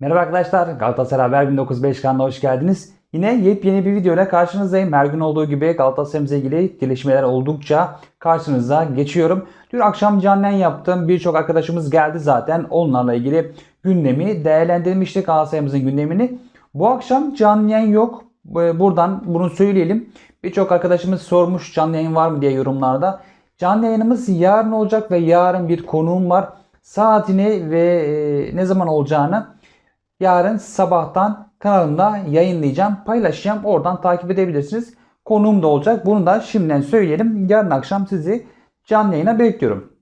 Merhaba arkadaşlar, Galatasaray Haber 1905 kanalına hoş geldiniz. Yine yepyeni bir video ile karşınızdayım. Her gün olduğu gibi Galatasaray'ımızla ilgili gelişmeler oldukça karşınıza geçiyorum. Dün akşam canlı yayın yaptım. Birçok arkadaşımız geldi zaten. Onlarla ilgili gündemi değerlendirmiştik Galatasaray'ımızın gündemini. Bu akşam canlı yayın yok. Ee, Buradan bunu söyleyelim. Birçok arkadaşımız sormuş canlı yayın var mı diye yorumlarda. Canlı yayınımız yarın olacak ve yarın bir konuğum var. Saatini ve e, ne zaman olacağını yarın sabahtan kanalımda yayınlayacağım, paylaşacağım. Oradan takip edebilirsiniz. Konuğum da olacak. Bunu da şimdiden söyleyelim. Yarın akşam sizi canlı yayına bekliyorum.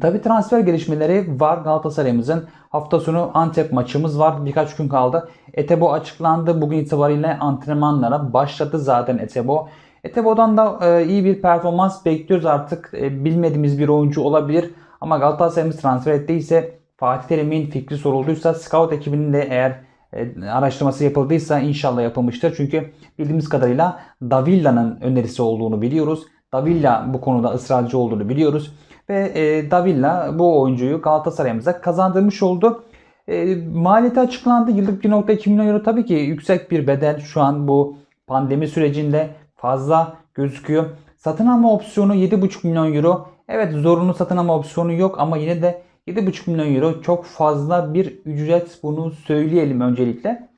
Tabi transfer gelişmeleri var Galatasaray'ımızın. Hafta sonu Antep maçımız var. Birkaç gün kaldı. Etebo açıklandı. Bugün itibariyle antrenmanlara başladı zaten Etebo. Etebo'dan da e, iyi bir performans bekliyoruz artık. E, bilmediğimiz bir oyuncu olabilir. Ama Galatasaray'ımız transfer ettiyse Fatih Terim'in fikri sorulduysa scout ekibinin de eğer e, araştırması yapıldıysa inşallah yapılmıştır. Çünkü bildiğimiz kadarıyla Davilla'nın önerisi olduğunu biliyoruz. Davilla bu konuda ısrarcı olduğunu biliyoruz. Ve e, Davilla bu oyuncuyu Galatasaray'ımıza kazandırmış oldu. E, maliyeti açıklandı. Yıllık 1.2 milyon euro tabii ki yüksek bir bedel. Şu an bu pandemi sürecinde fazla gözüküyor. Satın alma opsiyonu 7.5 milyon euro. Evet zorunlu satın alma opsiyonu yok ama yine de 7.5 milyon euro çok fazla bir ücret bunu söyleyelim öncelikle.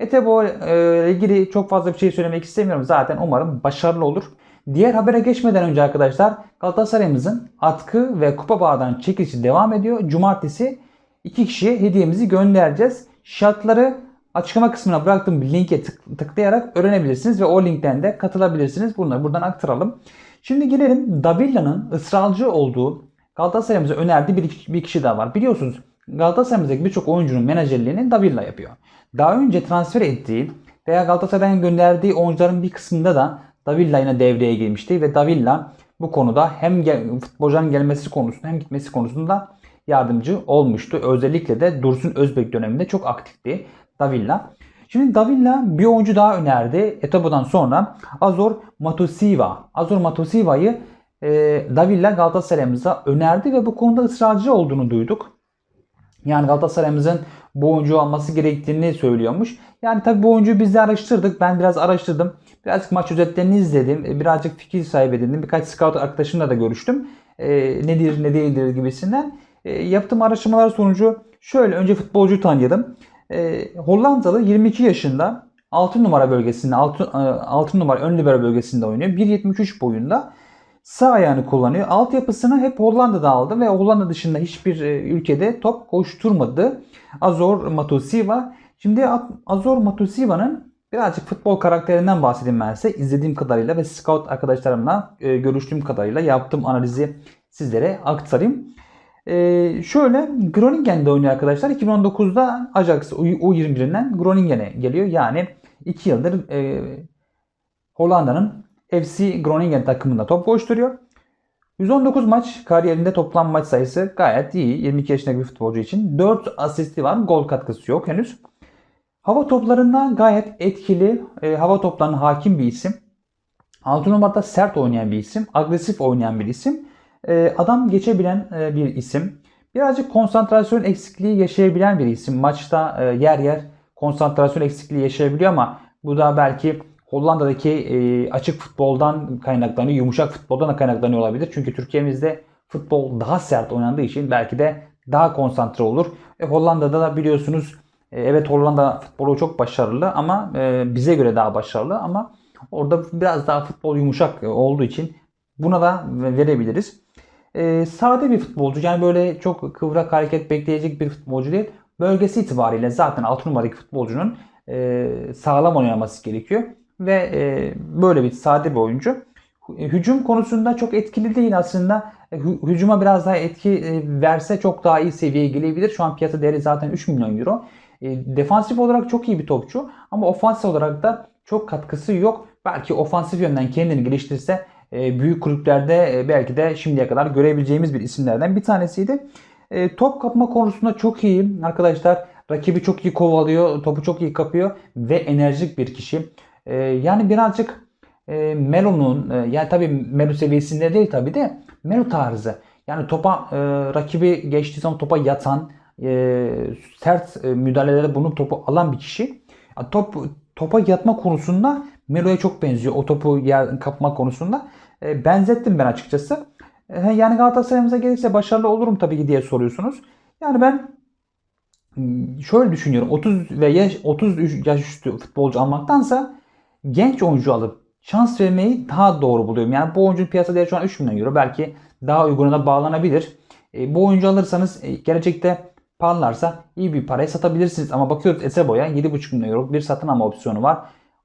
Etebo ile ilgili çok fazla bir şey söylemek istemiyorum. Zaten umarım başarılı olur. Diğer habere geçmeden önce arkadaşlar Galatasaray'ımızın atkı ve kupa bağdan çekilişi devam ediyor. Cumartesi iki kişiye hediyemizi göndereceğiz. Şartları açıklama kısmına bıraktığım bir linke tık- tıklayarak öğrenebilirsiniz ve o linkten de katılabilirsiniz. Bunları buradan aktaralım. Şimdi gelelim Davilla'nın ısrarcı olduğu Galatasaray'ımıza önerdiği bir, bir kişi daha var. Biliyorsunuz Galatasaray'ımızdaki birçok oyuncunun menajerliğini Davilla yapıyor. Daha önce transfer ettiği veya Galatasaray'ın gönderdiği oyuncuların bir kısmında da Davilla yine devreye girmişti ve Davilla bu konuda hem gel, futbolcuların gelmesi konusunda hem gitmesi konusunda yardımcı olmuştu. Özellikle de Dursun Özbek döneminde çok aktifti Davilla. Şimdi Davilla bir oyuncu daha önerdi. Etabo'dan sonra Azor Matosiva. Azor Matosiva'yı Davilla Galatasaray'ımıza önerdi ve bu konuda ısrarcı olduğunu duyduk. Yani Galatasaray'ımızın bu oyuncu alması gerektiğini söylüyormuş. Yani tabii bu oyuncuyu biz de araştırdık. Ben biraz araştırdım. Birazcık maç özetlerini izledim. E, Birazcık fikir sahibi edindim. Birkaç scout arkadaşımla da görüştüm. E, nedir ne değildir gibisinden. E, yaptığım araştırmalar sonucu şöyle önce futbolcuyu tanıyalım. E, Hollandalı 22 yaşında 6 numara bölgesinde 6, 6 numara ön libero bölgesinde oynuyor. 1.73 boyunda sağ ayağını kullanıyor. Altyapısını hep Hollanda'da aldı ve Hollanda dışında hiçbir e, ülkede top koşturmadı. Azor Matosiva. Şimdi Azor Matosiva'nın birazcık futbol karakterinden bahsedeyim ben size. İzlediğim kadarıyla ve scout arkadaşlarımla e, görüştüğüm kadarıyla yaptığım analizi sizlere aktarayım. E, şöyle Groningen'de oynuyor arkadaşlar. 2019'da Ajax U21'inden Groningen'e geliyor. Yani 2 yıldır e, Hollanda'nın FC Groningen takımında top koşturuyor. 119 maç kariyerinde toplam maç sayısı gayet iyi. 22 yaşındaki bir futbolcu için. 4 asisti var. Gol katkısı yok henüz. Hava toplarından gayet etkili. E, hava toplarına hakim bir isim. 6 numarada sert oynayan bir isim. Agresif oynayan bir isim. E, adam geçebilen e, bir isim. Birazcık konsantrasyon eksikliği yaşayabilen bir isim. Maçta e, yer yer konsantrasyon eksikliği yaşayabiliyor ama bu da belki Hollanda'daki e, açık futboldan kaynaklanıyor, yumuşak futboldan da kaynaklanıyor olabilir. Çünkü Türkiye'mizde futbol daha sert oynandığı için belki de daha konsantre olur. E, Hollanda'da da biliyorsunuz e, evet Hollanda futbolu çok başarılı ama e, bize göre daha başarılı ama orada biraz daha futbol yumuşak olduğu için buna da verebiliriz. E, sade bir futbolcu yani böyle çok kıvrak hareket bekleyecek bir futbolcu değil. Bölgesi itibariyle zaten 6 numaradaki futbolcunun e, sağlam oynaması gerekiyor ve e, böyle bir sade bir oyuncu. Hücum konusunda çok etkili değil aslında. E, hü- Hücuma biraz daha etki e, verse çok daha iyi seviyeye gelebilir. Şu an piyasa değeri zaten 3 milyon euro. E, Defansif olarak çok iyi bir topçu ama ofansif olarak da çok katkısı yok. Belki ofansif yönden kendini geliştirse e, büyük kulüplerde e, belki de şimdiye kadar görebileceğimiz bir isimlerden bir tanesiydi. E, Top kapma konusunda çok iyi arkadaşlar. Rakibi çok iyi kovalıyor, topu çok iyi kapıyor ve enerjik bir kişi. E, Yani birazcık e, Melo'nun e, yani tabii Melo seviyesinde değil tabii de Melo tarzı. Yani topa e, rakibi geçtiği zaman topa yatan e, sert e, müdahalelerde bunu topu alan bir kişi. Top topa yatma konusunda Melo'ya çok benziyor. O topu yer kapma konusunda. E, benzettim ben açıkçası. E, yani Galatasaray'ımıza gelirse başarılı olurum tabii ki diye soruyorsunuz. Yani ben hmm, şöyle düşünüyorum. 30 ve yaş 33 yaş üstü futbolcu almaktansa genç oyuncu alıp şans vermeyi daha doğru buluyorum. Yani bu oyuncunun piyasa değeri şu an 3 milyon euro. Belki daha uyguna bağlanabilir. E, bu oyuncu alırsanız e, gelecekte parlarsa iyi bir paraya satabilirsiniz. Ama bakıyoruz Esebo'ya 7,5 milyon euro bir satın alma opsiyonu var.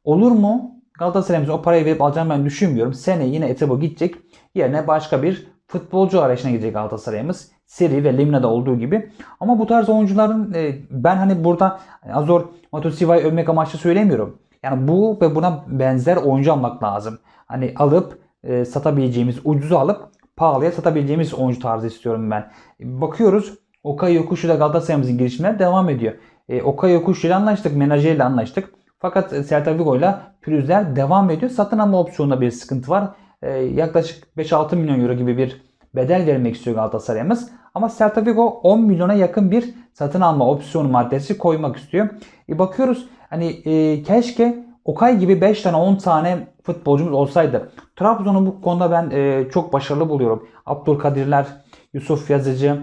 Olur mu? Galatasaray'ımıza o parayı verip alacağını ben düşünmüyorum. Sene yine Etebo gidecek. Yerine başka bir futbolcu arayışına gidecek Galatasaray'ımız. Seri ve Lemna'da olduğu gibi. Ama bu tarz oyuncuların e, ben hani burada Azor Matosiva'yı övmek amaçlı söylemiyorum. Yani bu ve buna benzer oyuncu almak lazım. Hani alıp e, satabileceğimiz, ucuzu alıp pahalıya satabileceğimiz oyuncu tarzı istiyorum ben. Bakıyoruz Okay Yokuşu da Galatasaray'ımızın girişimleri devam ediyor. E, Okay Yokuşu ile anlaştık, menajeriyle anlaştık. Fakat Celta Vigo ile pürüzler devam ediyor. Satın alma opsiyonunda bir sıkıntı var. E, yaklaşık 5-6 milyon euro gibi bir bedel vermek istiyor Galatasaray'ımız. Ama Celta Vigo 10 milyona yakın bir satın alma opsiyonu maddesi koymak istiyor. E, bakıyoruz hani e, keşke Okay gibi 5 tane 10 tane futbolcumuz olsaydı. Trabzon'u bu konuda ben e, çok başarılı buluyorum. Abdülkadirler, Yusuf Yazıcı,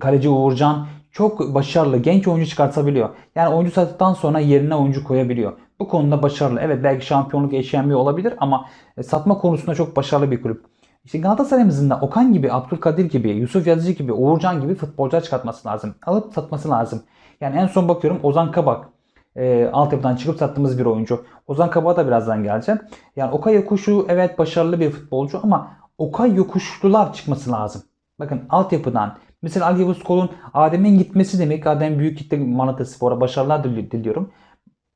kaleci Uğurcan çok başarılı genç oyuncu çıkartabiliyor. Yani oyuncu sattıktan sonra yerine oyuncu koyabiliyor. Bu konuda başarılı. Evet belki şampiyonluk eşeğenmiyor olabilir ama e, satma konusunda çok başarılı bir kulüp. İşte Galatasaray'ımızın da Okan gibi, Abdülkadir gibi, Yusuf Yazıcı gibi, Uğurcan gibi futbolcular çıkartması lazım. Alıp satması lazım. Yani en son bakıyorum Ozan Kabak. E, altyapıdan çıkıp sattığımız bir oyuncu. Ozan Kabak'a da birazdan geleceğim. Yani Okay Yokuşu evet başarılı bir futbolcu ama Okay Yokuşlular çıkması lazım. Bakın altyapıdan Mesela Ali Yavuz Kol'un Adem'in gitmesi demek. Adem Büyük gitti Malatya Spor'a başarılar diliyorum.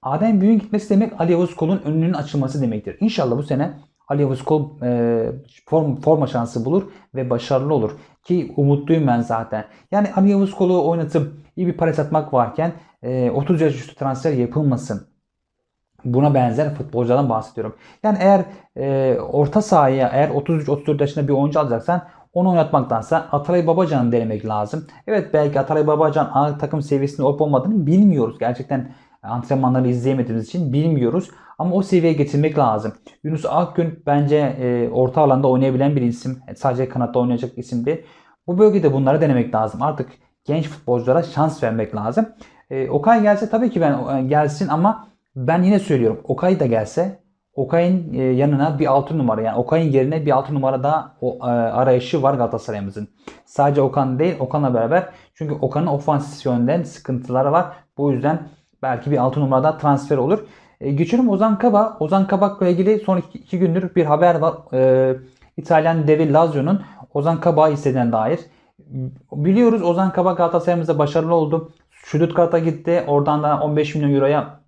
Adem Büyük'ün gitmesi demek Ali Yavuz Kol'un önünün açılması demektir. İnşallah bu sene Ali Yavuz Kol e, form, forma şansı bulur ve başarılı olur. Ki umutluyum ben zaten. Yani Ali Yavuz Kol'u oynatıp iyi bir para satmak varken e, 30 yaş üstü transfer yapılmasın. Buna benzer futbolculardan bahsediyorum. Yani eğer e, orta sahaya eğer 33-34 yaşında bir oyuncu alacaksan onu oynatmaktansa Ataray Babacan'ı denemek lazım. Evet belki Ataray Babacan A takım seviyesinde olup olmadığını bilmiyoruz. Gerçekten antrenmanları izleyemediğimiz için bilmiyoruz. Ama o seviyeye getirmek lazım. Yunus Akgün bence e, orta alanda oynayabilen bir isim. E, sadece kanatta oynayacak isim değil. Bu bölgede bunları denemek lazım. Artık genç futbolculara şans vermek lazım. E, Okay gelse tabii ki ben e, gelsin ama ben yine söylüyorum. Okay da gelse Okay'ın e, yanına bir 6 numara yani Okay'ın yerine bir 6 numara daha o, e, arayışı var Galatasaray'ımızın. Sadece Okan değil Okan'la beraber çünkü Okan'ın ofansif yönden sıkıntıları var. Bu yüzden belki bir 6 numarada transfer olur. E, geçelim Ozan Kaba. Ozan Kabak'la ilgili son 2 gündür bir haber var. E, İtalyan devi Lazio'nun Ozan Kabak'ı istediğine dair. Biliyoruz Ozan Kabak Galatasaray'ımızda başarılı oldu. Stuttgart'a gitti. Oradan da 15 milyon euroya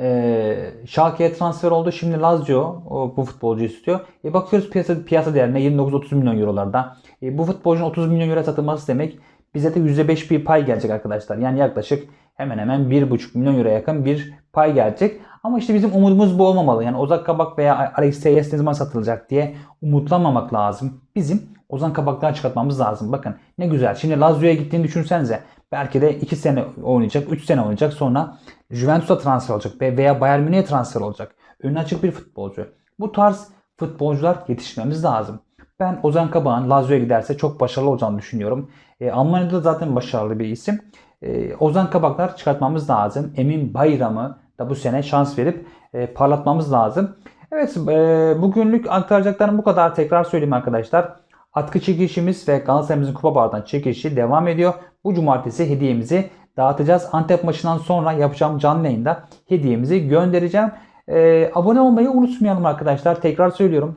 e, Schalke'ye transfer oldu. Şimdi Lazio o, bu futbolcu istiyor. E, bakıyoruz piyasa, piyasa değerine 29-30 milyon eurolarda. E, bu futbolcunun 30 milyon euro satılması demek bize de %5 bir pay gelecek arkadaşlar. Yani yaklaşık hemen hemen 1,5 milyon euro yakın bir pay gelecek. Ama işte bizim umudumuz bu olmamalı. Yani Ozan Kabak veya Teyes ne zaman satılacak diye umutlanmamak lazım. Bizim Ozan Kabak'tan çıkartmamız lazım. Bakın ne güzel. Şimdi Lazio'ya gittiğini düşünsenize. Belki de 2 sene oynayacak, 3 sene oynayacak. Sonra Juventus'a transfer olacak veya Bayern Münih'e transfer olacak. Önü açık bir futbolcu. Bu tarz futbolcular yetişmemiz lazım. Ben Ozan Kabak'ın Lazio'ya giderse çok başarılı olacağını düşünüyorum. E, Almanya'da zaten başarılı bir isim. E, Ozan Kabaklar çıkartmamız lazım. Emin Bayram'ı da bu sene şans verip e, parlatmamız lazım. Evet e, bugünlük aktaracaklarım bu kadar. Tekrar söyleyeyim arkadaşlar. Atkı çekişimiz ve Galatasaray'ımızın kupa bardan çekişi devam ediyor. Bu cumartesi hediyemizi dağıtacağız. Antep maçından sonra yapacağım canlı yayında hediyemizi göndereceğim. Ee, abone olmayı unutmayalım arkadaşlar. Tekrar söylüyorum.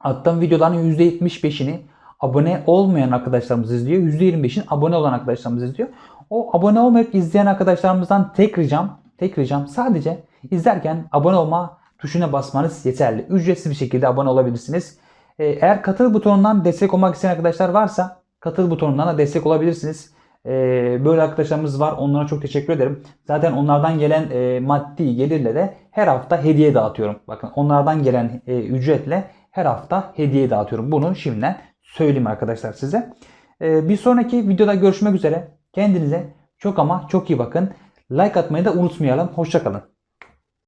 Attığım videoların %75'ini abone olmayan arkadaşlarımız izliyor. %25'in abone olan arkadaşlarımız izliyor. O abone olmayıp izleyen arkadaşlarımızdan tek ricam, tek ricam sadece izlerken abone olma tuşuna basmanız yeterli. Ücretsiz bir şekilde abone olabilirsiniz. Ee, eğer katıl butonundan destek olmak isteyen arkadaşlar varsa katıl butonundan da destek olabilirsiniz. Ee, böyle arkadaşlarımız var. Onlara çok teşekkür ederim. Zaten onlardan gelen e, maddi gelirle de her hafta hediye dağıtıyorum. Bakın onlardan gelen e, ücretle her hafta hediye dağıtıyorum. Bunu şimdiden söyleyeyim arkadaşlar size. Ee, bir sonraki videoda görüşmek üzere. Kendinize çok ama çok iyi bakın. Like atmayı da unutmayalım. Hoşçakalın.